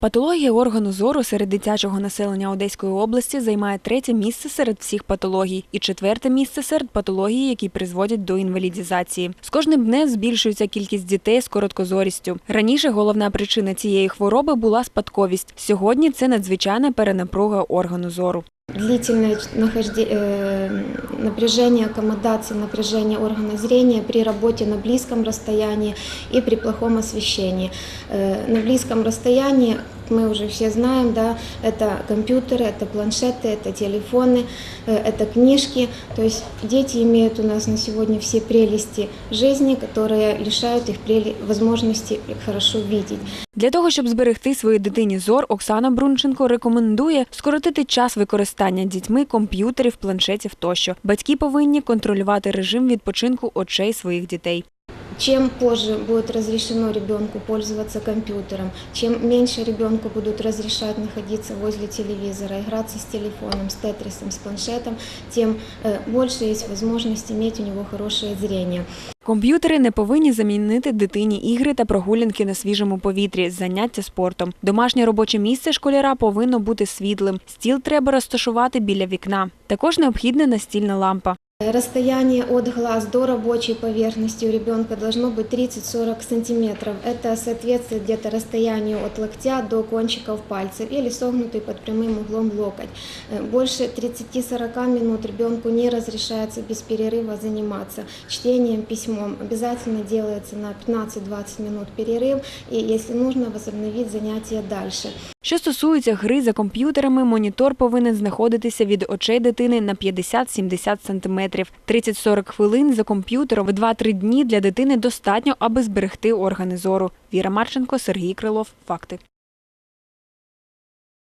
Патологія органу зору серед дитячого населення Одеської області займає третє місце серед всіх патологій і четверте місце серед патологій, які призводять до інвалідізації. З кожним днем збільшується кількість дітей з короткозорістю. Раніше головна причина цієї хвороби була спадковість. Сьогодні це надзвичайна перенапруга органу зору. Длительное нахожде- э, напряжение аккомодации, напряжение органа зрения при работе на близком расстоянии и при плохом освещении. Э, На близком расстоянии мы уже все знаем, да, это компьютеры, это планшеты, это телефоны, э, это книжки. То есть дети имеют у нас на сегодня все прелести жизни, которые лишают их прели- возможности хорошо видеть. Для того, щоб зберегти своїй дитині зор, Оксана Брунченко рекомендує скоротити час використання дітьми комп'ютерів, планшетів тощо. Батьки повинні контролювати режим відпочинку очей своїх дітей. Чем позже будет разрешено ребенку пользоваться компьютером, чем меньше ребенку будут разрешать находиться возле телевизора, играться с телефоном, с тетрисом, с планшетом, тем э, больше есть возможность иметь у него хорошее зрение. Комп'ютери не повинні замінити дитині ігри та прогулянки на свіжому повітрі, заняття спортом. Домашнє робоче місце школяра повинно бути світлим. Стіл треба розташувати біля вікна. Також необхідна настільна лампа. Расстояние от глаз до рабочей поверхности у ребенка должно быть 30-40 сантиметров. Это соответствует где-то расстоянию от локтя до кончиков пальцев или согнутый под прямым углом локоть. Э, Больше 30-40 минут ребенку не разрешается без перерыва заниматься чтением, письмом. Обязательно делается на 15-20 минут перерыв и, если нужно, возобновить занятия дальше. Що стосується гри за комп'ютерами, монітор повинен знаходитися від очей дитини на 50-70 см. 30-40 хвилин за комп'ютером в 2-3 дні для дитини достатньо, аби зберегти органи зору. Віра Марченко, Сергій Крилов. Факти.